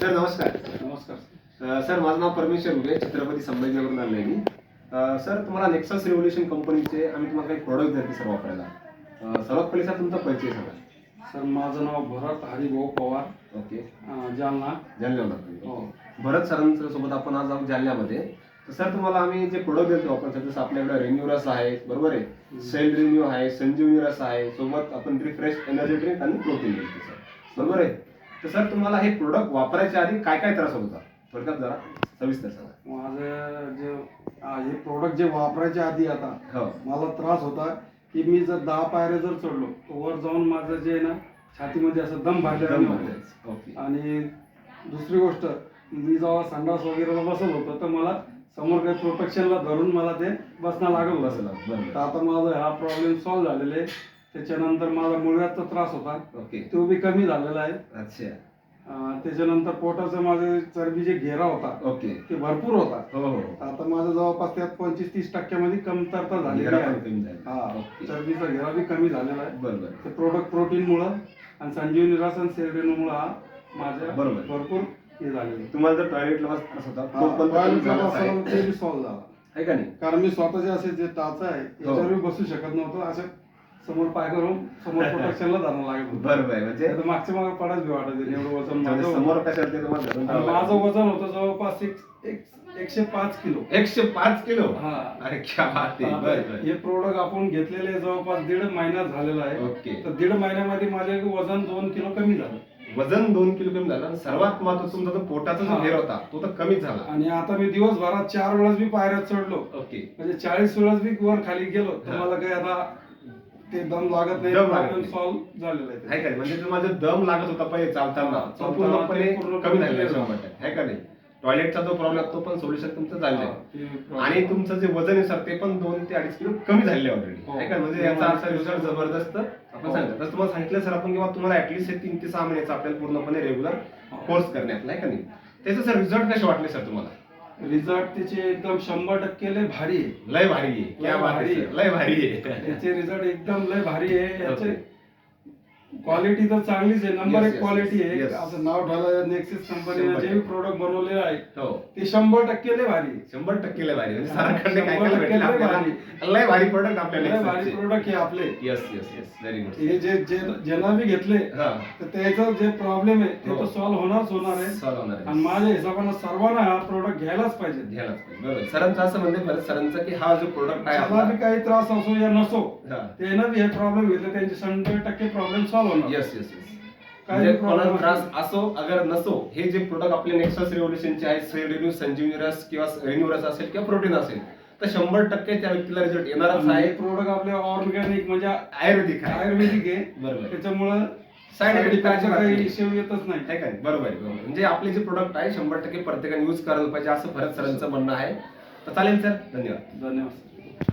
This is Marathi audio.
सर नमस्कार. नमस्कार सर. माझं नाव परमेश्वर उभे छत्रपती संभाजीनगरून आलो आहे मी सर तुम्हाला नेक्सस रेव्होल्युशन कंपनीचे आम्ही तुम्हाला काही प्रोडक्ट देते सर वापरायला. सर्वात पहिले सर तुमचा परिचय सांगा. सर माझं नाव भरत हरिभाऊ पवार. ओके. जालना. जालन्यामध्ये हो. भरत सरांच्या सोबत आपण आज आहोत जालन्यामध्ये. तर सर तुम्हाला आम्ही जे प्रोडक्ट देतो आपण सर जसं आपल्याकडे रेन्युरस आहे बरोबर आहे? सेल रिन्यू आहे संजीवनी रस आहे सोबत आपण रिफ्रेश एनर्जी ड्रिंक आणि प्रोटीन देतो सर. बरोबर आहे? तर सर तुम्हाला हे प्रोडक्ट वापरायच्या आधी काय काय त्रास होत थोडक्यात जरा सविस्तर सांगा. माझं जे हे प्रोडक्ट जे वापरायच्या आधी आता हो. मला त्रास होता की मी जर दहा पायऱ्या जर चढलो तर वर जाऊन माझं जे आहे ना छातीमध्ये असं दम दम. भरलेला. ओके. आणि दुसरी गोष्ट मी जेव्हा संडास वगैरे बसत होतो तर मला समोर काही प्रोटेक्शनला धरून मला ते बसणं लागत होतं. बसला तर बरोबर. आता माझा हा प्रॉब्लेम सॉल्व्ह झालेला आहे. त्याच्यानंतर माझा मुळव्याचा त्रास होता. ओके. तो बी कमी झालेला आहे. अच्छा. अं, त्याच्यानंतर पोटाचं माझे चरबी जे घेरा होता ओके. ते भरपूर होता. हो हो आता माझं जवळपास त्यात पंचवीस तीस टक्क्यामध्ये कमतरता झालेली आहे. कमी झाला. हा ओके. चरबीचा घेरा बी कमी झालेला आहे. बरोबर. ते प्रोडक्ट प्रोटीन मुळे आणि संजीवनी रस आणि सेल्डेनमुळे हा माझ्या बरोबर. भरपूर हे झालेलं तुम्हाला जर टॉयलेटला बस त्रास होता तो आहे. पण हा, कमी toilet झाला आहे. ते बी झाला. आहे का नाही? कारण मी स्वतःचे असे जे टाच आहे हो. याच्यावर बसू शकत नव्हतं. असं समोर पाय करून समोर प्रोटेक्शनला लागत होतं बरोबर आहे म्हणजे आता मागच्या मागे पडाच भी वाटत एवढं वजन माझं म्हणजे होतं. समोर कशाला ते तुम्हाला धरून आणि जावं माझं लागलं. वजन होतं जवळपास एक- एक- एकशे पाच किलो एकशे पाच किलो हा. अरे क्या बात आहे आता बरं, बरं. हे प्रोडक्ट आपण घेतलेले जवळपास दीड महिना झालेला आहे ओके तर दीड महिन्यामध्ये माझे वजन दोन किलो कमी झालं वजन दोन किलो कमी झालं आणि सर्वात महत्वाचं तुमचा जो पोटाचा जो हा. घेर होता तो तर कमीच झाला आणि आता मी दिवसभरात चार वेळेस मी पायऱ्यात चढलो ओके म्हणजे चाळीस वेळेस मी वर खाली गेलो तर हा. मला काही आता ते दम लागत नाही दम लागत प्रॉब्लेम नाही. सॉल्व्ह झालेला आहे आहे का नाही? म्हणजे जो दम लागत होता पहिले चालताना हा, तो चालताना पूर्णपणे पूर्ण कमी झालेला आहे कमी शंभर टक्के. आहे का नाही टॉयलेटचा जो प्रॉब्लेम तो पण सोल्युशन तुमचं झालेलं हा, आहे ते problem. आणि तुमचं जे वजन आहे सर ते पण दोन ते अडीच किलो कमी झालेले ऑलरेडी हो. आहे का म्हणजे याचा अर्थ रिझल्ट जबरदस्त आपण हो. सांगितलं तसं तुम्हाला सांगितलं सर आपण किंवा तुम्हाला ऍटलीस्ट तीन ते सहा महिन्याचा आपल्याला पूर्णपणे रेग्युलर. कोर्स करण्यात आहे का नाही त्याचे सर रिझल्ट कसे वाटले सर तुम्हाला रिझल्ट त्याचे एकदम शंभर टक्के लय भारी आहे लय भारी आहे क्या लय बात भारी. आहे. लय भारी आहे याचे रिझल्ट एकदम लय भारी आहे याचे Okay. क्वालिटी तर चांगलीच आहे नंबर एक क्वालिटी आहे. असं नाव ठेवलं नेक्सिस कंपनीने जे. प्रोडक्ट बनवलेले आहे हो ते शंभर टक्के लय भारी. शंभर टक्के लय भारी म्हणजे हा, लय भारी. लय भारी प्रोडक्ट लय आपल्याला भारी प्रोडक्ट आहे आपले yes yes yes very good हे जे जे ज्यांना बी घेतले हा तर त्याचं जे प्रॉब्लेम आहे ते हो. तर सॉल्व्ह होणारच होणार आहे Solve होणार आहे. आणि माझ्या हिशोबाने सर्वांना हा प्रोडक्ट घ्यायलाच पाहिजे घ्यायलाच पाहिजे. बरोबर सरांचं असं म्हणणं बरं सरांचं की हा जो प्रोडक्ट आहे काही त्रास असो या नसो हा. त्यानं हे प्रॉब्लेम घेतले त्यांचे शंभर टक्के problem solve yes yes yes म्हणजे कोणाला त्रास. असो अगर नसो हे जे प्रोडक्ट आपले नेक्सस रेव्होल्युशनचे आहेत संजीवनी रस किंवा रेन्यू रस असेल किंवा प्रोटीन असेल तर शंभर टक्के त्या व्यक्तीला रिझल्ट येणारच आहे. प्रोडक्ट आपले ऑर्गॅनिक म्हणजे आयुर्वेदिक आहे. आयुर्वेदिक आहे. बरोबर. त्याच्यामुळं चा अजिबात काही. इश्यू येतच नाही. आहे का नाही? बरोबर आहे बरोबर म्हणजे आपले जे प्रोडक्ट आहे शंभर टक्के प्रत्येकाने यूज करायला पाहिजे असं भरत सरांचं म्हणणं आहे. तर चालेल सर. धन्यवाद. धन्यवाद